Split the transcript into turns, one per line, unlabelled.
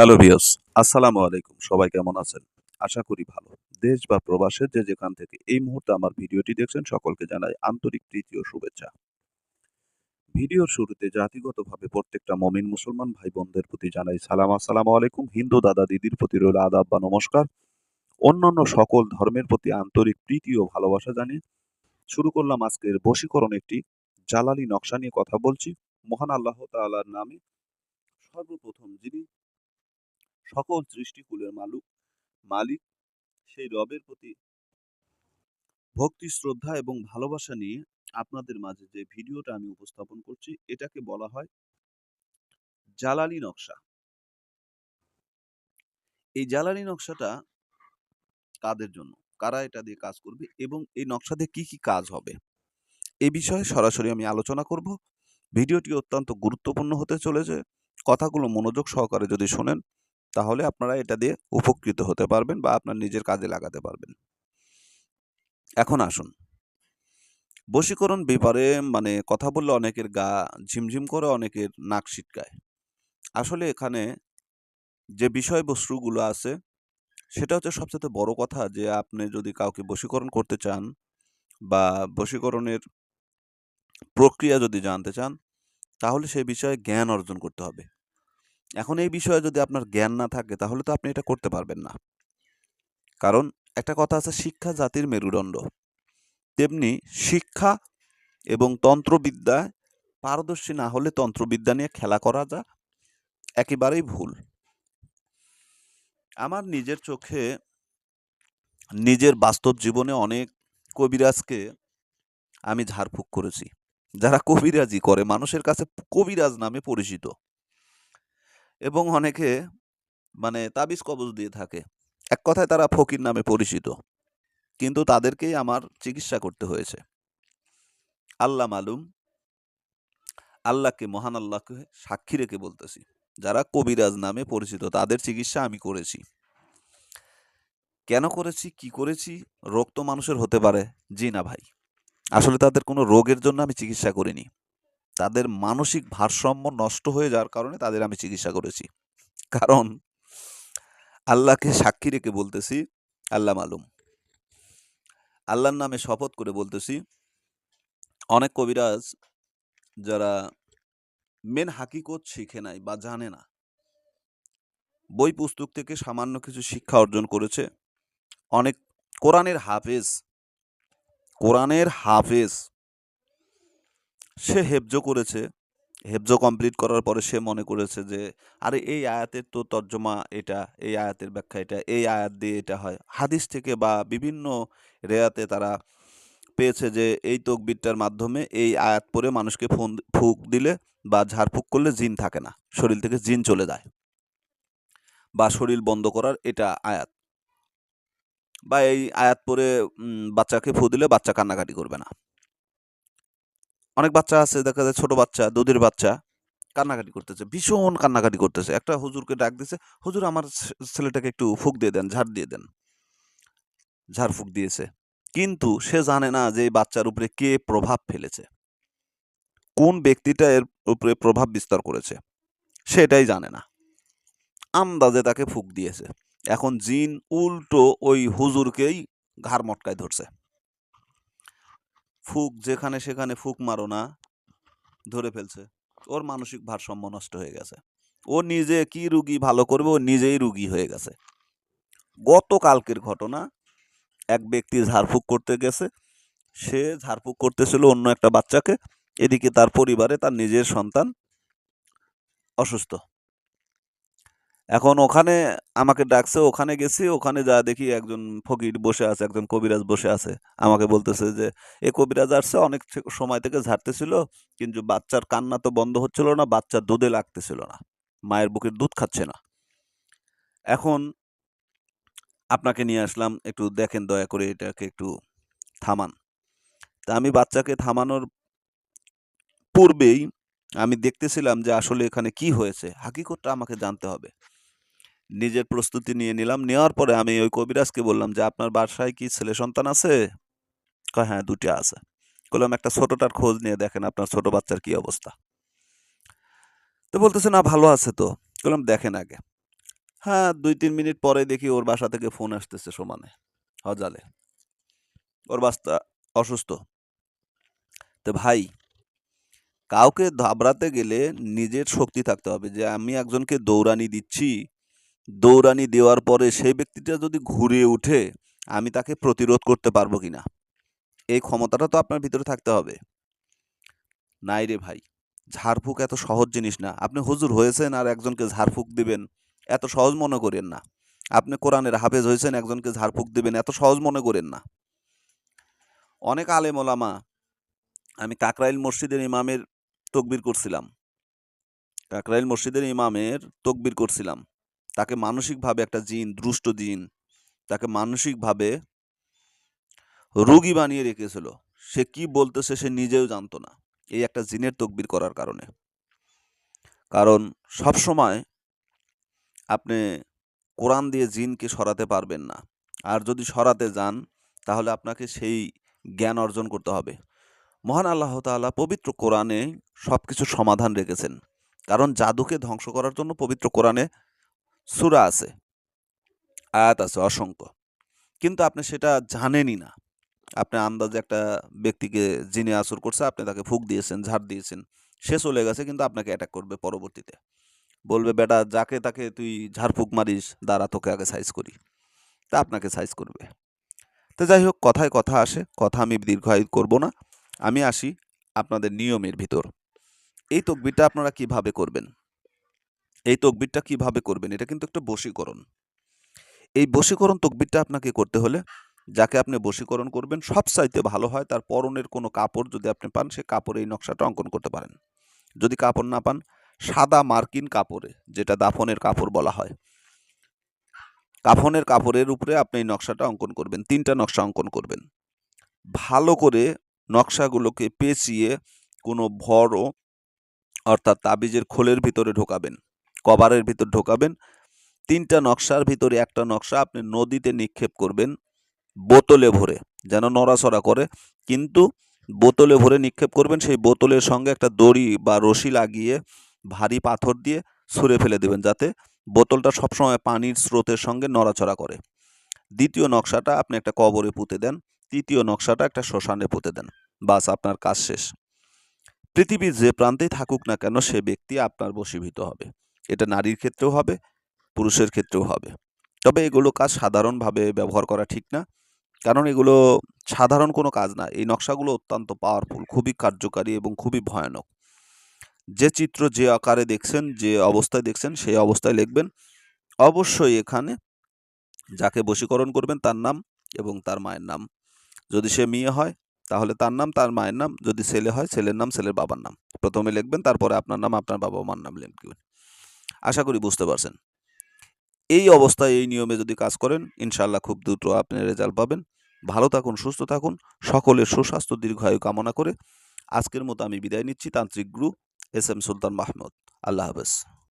Hello views আসসালামু আলাইকুম। সবাই কেমন আছেন? আশা করি ভালো। দেশ বা প্রবাসে যে যেখান থেকে এই মুহূর্তে আমার ভিডিওটি দেখছেন, সকলকে জানাই আন্তরিক প্রীতি ও শুভেচ্ছা। ভিডিওর শুরুতে জাতিগতভাবে প্রত্যেকটা মমিন মুসলমান ভাই বোনদের প্রতি জানাই সালাম। আসসালামু আলাইকুম। হিন্দু দাদা দিদির প্রতি রইল আদাব বা নমস্কার। অন্যান্য সকল ধর্মের প্রতি আন্তরিক প্রীতি ও ভালোবাসা জানিয়ে শুরু করলাম আজকের বশীকরণ একটি জালালি নকশা নিয়ে কথা বলছি। মহান আল্লাহ তাআলার নামে সর্বপ্রথম যিনি সকল সৃষ্টিকুলের মালুক, মালিক সেই রবের প্রতি ভক্তি, শ্রদ্ধা এবং ভালোবাসা নিয়ে আপনাদের মাঝে যে ভিডিওটা আমি উপস্থাপন করছি, এটাকে বলা হয় জালালি নকশা। এই জালালি নকশাটা কাদের জন্য? কারা এটা দিয়ে কাজ করবে এবং এই নকশাতে কি কি কাজ হবে? এই বিষয়ে সরাসরি আমি আলোচনা করব। ভিডিওটি অত্যন্ত গুরুত্বপূর্ণ হতে চলেছে। কথাগুলো মনোযোগ সহকারে যদি শোনেন তাহলে আপনারা এটা দিয়ে উপকৃত হতে পারবেন বা আপনার নিজের কাজে লাগাতে পারবেন। এখন আসুন। বশীকরণ ব্যাপারে মানে কথা বললে অনেকের গা ঝিমঝিম করে, অনেকের নাক সিটকায় আসলে এখানে যে বিষয়বস্তুগুলো আছে, সেটা হচ্ছে সবচেয়ে বড় কথা যে আপনি যদি কাউকে বশীকরণ করতে চান বা বশীকরণের প্রক্রিয়া যদি জানতে চান, তাহলে সেই বিষয়ে জ্ঞান অর্জন করতে হবে। এখন এই বিষয়ে যদি আপনার জ্ঞান না থাকে, তাহলে তো আপনি এটা করতে পারবেন না। কারণ একটা কথা আছে, শিক্ষা জাতির মেরুদণ্ড। তেমনি শিক্ষা এবং তন্ত্রবিদ্যায় পারদর্শী না হলে তন্ত্রবিদ্যা নিয়ে খেলা করা যা একেবারেই ভুল। আমার নিজের চোখে নিজের বাস্তব জীবনে অনেক কবিরাজকে আমি ঝাড়ফুঁক করেছি। যারা কবিরাজি করে, মানুষের কাছে কবিরাজ নামে পরিচিত। এবং অনেকে মানে তাবিজ কবজ দিয়ে থাকে। এক কথায় তারা ফকির নামে পরিচিত। কিন্তু তাদেরকেই আমার চিকিৎসা করতে হয়েছে। আল্লাহ মালুম, আল্লাহকে, মহান আল্লাহকে সাক্ষী রেখে বলতেছি, যারা কবিরাজ নামে পরিচিত, তাদের চিকিৎসা আমি করেছি। কেন করেছি? কি করেছি? রোগ তো মানুষের হতে পারে। জি না ভাই। আসলে তাদের কোনো রোগের জন্য আমি চিকিৎসা করিনি। তাদের মানসিক ভারসাম্য নষ্ট হয়ে যাওয়ার কারণে তাদের আমি চিকিৎসা করেছি। কারণ আল্লাহকে সাক্ষী রেখে বলতেছি, আল্লাহ মালুম। আল্লাহর নামে শপথ করে বলতেছি, অনেক কবিরাজ যারা মেন হাকিকত শিখে নাই বা জানে না। বই পুস্তক থেকে সামান্য কিছু শিক্ষা অর্জন করেছে। অনেক কোরআনের হাফেজ কোরআনের হাফেজ সে হেফজ করেছে। হেফজ কমপ্লিট করার পরে সে মনে করেছে যে, আরে, এই আয়াতের তো তর্জমা এটা, এই আয়াতের ব্যাখ্যা এটা, এই আয়াত দিয়ে এটা হয়। হাদিস থেকে বা বিভিন্ন রেয়াতে তারা পেয়েছে যে, এই তকবিরটার মাধ্যমে এই আয়াত পরে মানুষকে ফোন, ফুক দিলে বা ঝাড়ফুঁক করলে জিন থাকে না। শরীর থেকে জিন চলে যায়। বা শরীর বন্ধ করার এটা আয়াত। বা এই আয়াত পরে বাচ্চাকে ফু দিলে বাচ্চা কান্নাকাটি করবে না। অনেক বাচ্চা আছে, দেখা যায় ছোট বাচ্চা, দুধের বাচ্চা কান্নাকাটি করতেছে, ভীষণ কান্নাকাটি করতেছে। একটা হুজুরকে ডাক দিছে, হুজুর, আমার ছেলেটাকে একটু ফুক দিয়ে দেন, ঝাড় দিয়ে দেন। ঝাড় ফুক দিয়েছে। কিন্তু সে জানে না যে এই বাচ্চার উপরে কে প্রভাব ফেলেছে। কোন ব্যক্তিটা এর উপরে প্রভাব বিস্তার করেছে সেটাই জানে না। আন্দাজে তাকে ফুক দিয়েছে। এখন জিন উল্টো ওই হুজুরকেই ঘাড় মটকায় ধরছে। ফুক যেখানে সেখানে ফুক মারো না, ধরে ফেলছে। ওর মানসিক ভারসাম্য নষ্ট হয়ে গেছে। ও নিজে কি রুগী ভালো করবে, ও নিজেই রুগী হয়ে গেছে। গতকালকের ঘটনা, এক ব্যক্তি ঝাড়ফুঁক করতে গেছে। সে ঝাড়ফুঁক করতেছিল অন্য একটা বাচ্চাকে। এদিকে তার পরিবারে তার নিজের সন্তান অসুস্থ। এখন ওখানে আমাকে ডাকছে, ওখানে গেছি, ওখানে যা দেখি একজন ফকির বসে আছে, একজন কবিরাজ বসে আছে। আমাকে বলতেছে যে, এ কবিরাজ আসছে, অনেক সময় থেকে ঝাড়তেছিল, কিন্তু বাচ্চার কান্না তো বন্ধ হচ্ছিল না, বাচ্চার দুধে লাগতেছিল না। মায়ের বুকের দুধ খাচ্ছে না। এখন আপনাকে নিয়ে আসলাম, একটু দেখেন দয়া করে এটাকে একটু থামান। তা আমি বাচ্চাকে থামানোর পূর্বেই আমি দেখতেছিলাম যে, আসলে এখানে কি হয়েছে। হাকিকতটা আমাকে জানতে হবে। নিজের প্রস্তুতি নিয়ে নিলাম। নেওয়ার পরে আমি ওই কবিরাজকে বললাম যে, আপনার বাসায় কি ছেলে সন্তান আছে? কয় হ্যাঁ দুটি আছে। বললাম, একটা ছোটটার খোঁজ নিয়ে দেখেন আপনার ছোট বাচ্চার কি অবস্থা? তো বলতেছে, না, ভালো আছে তো। বললাম, দেখেন আগে। হ্যাঁ দুই, তিন মিনিট পরে দেখি ওর বাসা থেকে ফোন আসতেছে সমানে, হজালে। ওর বাস্তা অসুস্থ। তো ভাই, কাউকে ধাবড়াতে গেলে নিজের শক্তি থাকতে হবে যে, আমি একজনকে দৌড়ানি দিচ্ছি দৌড়ানি দেওয়ার পরে সেই ব্যক্তিটা যদি ঘুরে উঠে, আমি তাকে প্রতিরোধ করতে পারব কিনা? এই ক্ষমতাটা তো আপনার ভিতরে থাকতে হবে। নাই রে ভাই, ঝাড়ফুঁক এত সহজ জিনিস না। আপনি হুজুর হয়েছেন আর একজনকে ঝাড়ফুঁক দিবেন, এত সহজ মনে করেন না। আপনি কোরআনের হাফেজ হয়েছেন, একজনকে ঝাড়ফুঁক দিবেন, এত সহজ মনে করেন না। অনেক আলেম ওলামা, আমি কাকরাইল মসজিদের ইমামের তকবির করছিলাম। কাকরাইল মসজিদের ইমামের তকবির করছিলাম। তাকে মানসিকভাবে একটা জিন, দুষ্ট জিন, তাকে মানসিকভাবে রোগী বানিয়ে রেখেছিল। সে কি বলতেছে সে নিজেও জানতো না। এই একটা জিনের তকবির করার কারণে। কারণ সব সময় আপনি কোরআন দিয়ে জিনকে সরাতে পারবেন না। আর যদি সরাতে যান, তাহলে আপনাকে সেই জ্ঞান অর্জন করতে হবে। মহান আল্লাহ তাআলা পবিত্র কোরআনে সব কিছুর সমাধান রেখেছেন। কারণ জাদুকে ধ্বংস করার জন্য পবিত্র কোরআনে সূরা আছে, আয়াত আছে অসংখ্য। কিন্তু আপনি সেটা জানেনই না। আপনি আন্দাজে একটা ব্যক্তিকে জিনে আসর করছে, আপনি তাকে ফুক দিয়েছেন, ঝাড় দিয়েছেন, সে চলে গেছে, কিন্তু আপনাকে অ্যাটাক করবে পরবর্তীতে। বলবে, বেটা, যাকে তাকে তুই ঝাড়ফুক মারিস, দাঁড়া, তোকে আগে সাইজ করি। তা আপনাকে সাইজ করবে। তো যাই হোক, কথায় কথা আসে, কথা আমি দীর্ঘায়িত করব না। আমি আসি আপনাদের নিয়মের ভিতর। এই তকবিরটা আপনারা কীভাবে করবেন? এই তকবিরটা কীভাবে করবেন? এটা কিন্তু একটা বশীকরণ। এই বশীকরণ তকবিরটা আপনাকে করতে হলে যাকে আপনি বশীকরণ করবেন, সব চাইতে ভালো হয় তার পরনের কোনো কাপড় যদি আপনি পান, সে কাপড়ে এই নকশাটা অঙ্কন করতে পারেন। যদি কাপড় না পান, সাদা মার্কিন কাপড়ে, যেটা দাফনের কাপড় বলা হয়, কাফনের কাপড়ের উপরে আপনি এই নকশাটা অঙ্কন করবেন, তিনটা নকশা অঙ্কন করবেন। ভালো করে নকশাগুলোকে পেঁচিয়ে কোনো বড় অর্থাৎ তাবিজের খোলের ভিতরে ঢোকাবেন। কভারের ভিতর ঢোকাবেন। তিনটা নকশার ভিতরে একটা নকশা আপনি নদীতে নিক্ষেপ করবেন বোতলে ভরে, যেন নড়াচড়া করে। কিন্তু বোতলে ভরে নিক্ষেপ করবেন, সেই বোতলের সঙ্গে একটা দড়ি বা রশি লাগিয়ে ভারী পাথর দিয়ে ছুঁড়ে ফেলে দেবেন, যাতে বোতলটা সবসময় পানির স্রোতের সঙ্গে নড়াচড়া করে। দ্বিতীয় নকশাটা আপনি একটা কবরে পুঁতে দেন, তৃতীয় নকশাটা একটা শ্মশানে পুঁতে দেন, বাস আপনার কাজ শেষ। পৃথিবীর যে প্রান্তেই থাকুক না কেন, সে ব্যক্তি আপনার বশীভূত হবে। এটা নারীর ক্ষেত্রেও হবে, পুরুষের ক্ষেত্রেও হবে। তবে এগুলো কাজ সাধারণভাবে ব্যবহার করা ঠিক না। কারণ এগুলো সাধারণ কোনো কাজ না। এই নকশাগুলো অত্যন্ত পাওয়ারফুল খুবই কার্যকারী এবং খুবই ভয়ানক। যে চিত্র যে আকারে দেখছেন, যে অবস্থায় দেখছেন, সেই অবস্থায় লিখবেন। অবশ্যই এখানে যাকে বশীকরণ করবেন তার নাম এবং তার মায়ের নাম। যদি সে মেয়ে হয়, তাহলে তার নাম, তার মায়ের নাম। যদি ছেলে হয়, ছেলের নাম, ছেলের বাবার নাম। প্রথমে লিখবেন, তারপরে আপনার নাম, আপনার বাবা মার নাম লিখবেন। আশা করি বুঝতে পারছেন। এই অবস্থায় এই নিয়মে যদি কাজ করেন ইনশাল্লাহ খুব দ্রুত আপনি রেজাল্ট পাবেন। ভালো থাকুন, সুস্থ থাকুন। সকলের সুস্বাস্থ্য, দীর্ঘায়ু কামনা করে আজকের মতো আমি বিদায় নিচ্ছি। তান্ত্রিক গুরু এস এম সুলতান মাহমুদ। আল্লাহ হাফেজ।